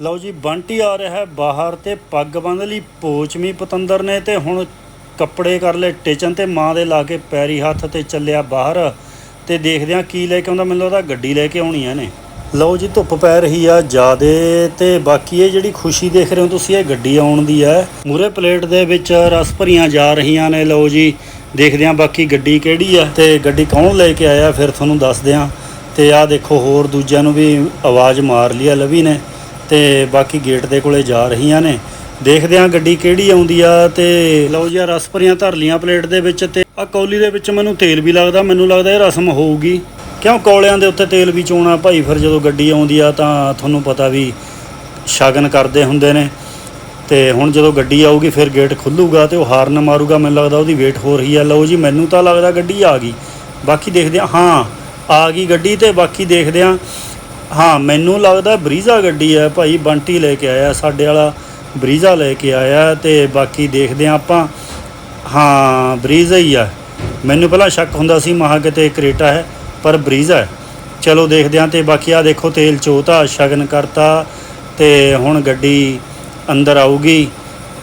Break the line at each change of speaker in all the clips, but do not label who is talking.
ਲਓ ਜੀ, ਬੰਟੀ ਆ ਰਿਹਾ ਹੈ ਬਾਹਰ ਤੇ ਪੱਗ ਬੰਨ ਲਈ। ਪੋਚਮੀ ਪਤੰਦਰ ਨੇ ਤੇ ਹੁਣ ਕੱਪੜੇ ਕਰ ਲਏ ਟੇਚਨ ਤੇ ਮਾਂ ਦੇ ਲਾ ਕੇ ਪੈਰੀ ਹੱਥ ਤੇ ਚੱਲਿਆ ਬਾਹਰ। ਤੇ ਦੇਖਦੇ ਆ ਕੀ ਲੈ ਕੇ ਆਉਂਦਾ। ਮੈਨੂੰ ਲੱਗਦਾ ਗੱਡੀ ਲੈ ਕੇ ਆਉਣੀ ਆ ਨੇ ਲਓ ਜੀ, ਧੁੱਪ ਪੈ ਰਹੀ ਆ ਜਿਆਦੇ ਤੇ ਬਾਕੀ ਇਹ ਜਿਹੜੀ ਖੁਸ਼ੀ ਦੇਖ ਰਹੇ ਹੋ ਤੁਸੀਂ, ਇਹ ਗੱਡੀ ਆਉਣ ਦੀ ਹੈ। ਮੂਰੇ ਪਲੇਟ ਦੇ ਵਿੱਚ ਰਸ ਭਰੀਆਂ ਜਾ ਰਹੀਆਂ ਨੇ। ਲਓ ਜੀ, ਦੇਖਦੇ ਆ ਬਾਕੀ ਗੱਡੀ ਕਿਹੜੀ ਆ ਤੇ ਗੱਡੀ ਕੌਣ ਲੈ ਕੇ ਆਇਆ, ਫਿਰ ਤੁਹਾਨੂੰ ਦੱਸਦੇ ਆ ਤੇ ਆਹ ਦੇਖੋ, ਹੋਰ ਦੂਜਿਆਂ ਨੂੰ ਵੀ ਆਵਾਜ਼ ਮਾਰ ਲਈ ਆ ਲਵੀ ਨੇ। ਤੇ ਬਾਕੀ ਗੇਟ ਦੇ ਕੋਲੇ ਜਾ ਰਹੀਆਂ ਨੇ। ਦੇਖਦੇ ਆ ਗੱਡੀ ਕਿਹੜੀ ਆਉਂਦੀ ਆ ਤੇ ਲਓ ਜੀ ਆ ਰਸ ਭਰੀਆਂ ਧਰ ਲੀਆਂ ਪਲੇਟ ਦੇ ਵਿੱਚ ਤੇ ਆ ਕੌਲੀ ਦੇ ਵਿੱਚ ਮੈਨੂੰ ਤੇਲ ਵੀ ਲੱਗਦਾ, ਮੈਨੂੰ ਲੱਗਦਾ ਇਹ ਰਸਮ ਹੋਊਗੀ। ਕਿਉਂ ਕੌਲਿਆਂ ਦੇ ਉੱਤੇ ਤੇਲ ਵੀ ਚੋਣਾ ਭਾਈ, ਫਿਰ ਜਦੋਂ ਗੱਡੀ ਆਉਂਦੀ ਆ ਤਾਂ ਤੁਹਾਨੂੰ ਪਤਾ ਵੀ ਸ਼ਗਨ ਕਰਦੇ ਹੁੰਦੇ ਨੇ। ਤੇ ਹੁਣ ਜਦੋਂ ਗੱਡੀ ਆਊਗੀ, ਫਿਰ ਗੇਟ ਖੁੱਲੂਗਾ ਤੇ ਉਹ ਹਾਰਨ ਮਾਰੂਗਾ, ਮੈਨੂੰ ਲੱਗਦਾ ਉਹਦੀ ਵੇਟ ਹੋ ਰਹੀ ਆ। ਲਓ ਜੀ, ਮੈਨੂੰ ਤਾਂ ਲੱਗਦਾ ਗੱਡੀ ਆ ਗਈ। ਬਾਕੀ ਦੇਖਦੇ ਆ ਹਾਂ, ਆ ਗਈ ਗੱਡੀ ਤੇ ਬਾਕੀ ਦੇਖਦੇ ਆ ਹਾਂ, ਮੈਨੂੰ ਲੱਗਦਾ ਬਰੀਜ਼ਾ ਗੱਡੀ ਹੈ ਭਾਈ, ਬੰਟੀ ਲੈ ਕੇ ਆਇਆ, ਸਾਡੇ ਵਾਲਾ ਬਰੀਜ਼ਾ ਲੈ ਕੇ ਆਇਆ ਤੇ ਬਾਕੀ ਦੇਖਦੇ ਆ ਆਪਾਂ। ਹਾਂ, ਬਰੀਜ਼ਾ ਹੀ ਆ। ਮੈਨੂੰ ਪਹਿਲਾਂ ਸ਼ੱਕ ਹੁੰਦਾ ਸੀ, ਮਹਾ ਕਿਤੇ ਕਰੇਟਾ ਹੈ, ਪਰ ਬਰੀਜ਼ਾ ਹੈ। ਚਲੋ ਦੇਖਦੇ ਆ ਤੇ ਬਾਕੀ ਆ ਦੇਖੋ, ਤੇਲ ਚੋਤਾ, ਸ਼ਗਨ ਕਰਤਾ ਤੇ ਹੁਣ ਗੱਡੀ ਅੰਦਰ ਆਊਗੀ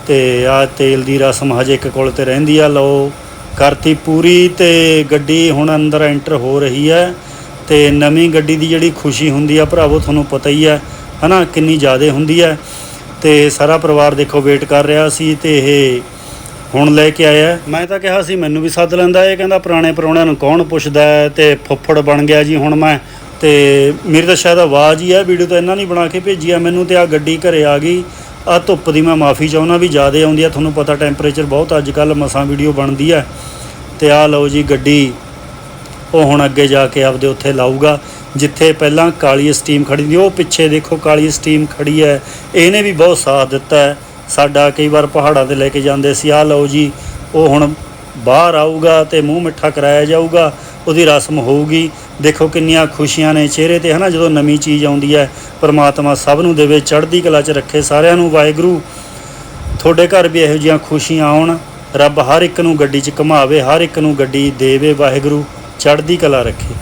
ਤੇ ਆ ਤੇਲ ਦੀ ਰਸਮ ਹਜੇ ਇੱਕ ਕੋਲ ਤੇ ਰਹਿੰਦੀ ਆ। ਲਓ, ਕਰਤੀ ਪੂਰੀ ਤੇ ਗੱਡੀ ਹੁਣ ਅੰਦਰ ਐਂਟਰ ਹੋ ਰਹੀ ਹੈ। ਤੇ ਨਵੀਂ ਗੱਡੀ ਦੀ ਜਿਹੜੀ ਖੁਸ਼ੀ ਹੁੰਦੀ ਆ ਭਰਾਵੋ, ਤੁਹਾਨੂੰ ਪਤਾ ਹੀ ਹੈ ਹਨਾ, ਕਿੰਨੀ ਜ਼ਿਆਦਾ ਹੁੰਦੀ ਹੈ ਤੇ ਸਾਰਾ ਪਰਿਵਾਰ ਦੇਖੋ ਵੇਟ ਕਰ ਰਿਹਾ ਸੀ ਤੇ ਇਹ ਹੁਣ ਲੈ ਕੇ ਆਇਆ। ਮੈਂ ਤਾਂ ਕਿਹਾ ਸੀ ਮੈਨੂੰ ਵੀ ਸੱਦ ਲੈਂਦਾ, ਇਹ ਕਹਿੰਦਾ ਪੁਰਾਣੇ ਪਰੌਣਿਆਂ ਨੂੰ ਕੌਣ ਪੁੱਛਦਾ ਹੈ ਤੇ ਫੁੱਫੜ ਬਣ ਗਿਆ ਜੀ ਹੁਣ ਮੈਂ। ਤੇ ਮੇਰੀ ਤਾਂ ਸ਼ਾਇਦ ਆਵਾਜ਼ ਹੀ ਹੈ ਵੀਡੀਓ ਤਾਂ ਇਹਨਾਂ ਨਹੀਂ ਬਣਾ ਕੇ ਭੇਜੀ ਆ, ਮੈਨੂੰ ਤੇ ਆ ਗੱਡੀ ਘਰੇ ਆ ਗਈ। ਆ ਧੁੱਪ ਦੀ ਮੈਂ ਮਾਫੀ ਚਾਹੁੰਦਾ ਵੀ ਜ਼ਿਆਦਾ ਆਉਂਦੀ ਆ, ਤੁਹਾਨੂੰ ਪਤਾ ਟੈਂਪਰੇਚਰ ਬਹੁਤ ਅੱਜ ਕੱਲ ਮਸਾਂ ਵੀਡੀਓ ਬਣਦੀ ਆ। ਤੇ ਆ ਲਓ ਜੀ ਗੱਡੀ। ਉਹ ਹੁਣ ਅੱਗੇ ਜਾ ਕੇ ਆਪਦੇ ਉੱਥੇ ਲਾਊਗਾ, ਜਿੱਥੇ ਪਹਿਲਾਂ ਕਾਲੀ ਸਟੀਮ ਖੜੀ ਸੀ, ਉਹ ਪਿੱਛੇ ਦੇਖੋ ਕਾਲੀ ਸਟੀਮ ਖੜੀ ਹੈ। ਇਹਨੇ ਵੀ ਬਹੁਤ ਸਾਥ ਦਿੱਤਾ ਹੈ। ਸਾਡਾ ਕਈ ਵਾਰ ਪਹਾੜਾਂ ਤੇ ਲੈ ਕੇ ਜਾਂਦੇ ਸੀ ਆ ਲਓ ਜੀ, ਉਹ ਹੁਣ ਬਾਹਰ ਆਊਗਾ ਤੇ ਮੂੰਹ ਮਿੱਠਾ ਕਰਾਇਆ ਜਾਊਗਾ, ਉਹਦੀ ਰਸਮ ਹੋਊਗੀ। ਦੇਖੋ ਕਿੰਨੀਆਂ ਖੁਸ਼ੀਆਂ ਨੇ ਚਿਹਰੇ ਤੇ, ਹਨਾ, ਜਦੋਂ ਨਵੀਂ ਚੀਜ਼ ਆਉਂਦੀ ਹੈ, ਪਰਮਾਤਮਾ ਸਭ ਨੂੰ ਦੇਵੇ, ਚੜ੍ਹਦੀ ਕਲਾ 'ਚ ਰੱਖੇ ਸਾਰਿਆਂ ਨੂੰ, ਵਾਹਿਗੁਰੂ। ਤੁਹਾਡੇ ਘਰ ਵੀ ਇਹੋ ਜਿਹੀਆਂ ਖੁਸ਼ੀਆਂ ਆਉਣ, ਰੱਬ ਹਰ ਇੱਕ ਨੂੰ ਗੱਡੀ 'ਚ ਘੁਮਾਵੇ, ਹਰ ਇੱਕ ਨੂੰ ਗੱਡੀ ਦੇਵੇ, ਵਾਹਿਗੁਰੂ। ਚੜ੍ਹਦੀ ਕਲਾ ਰੱਖੇ।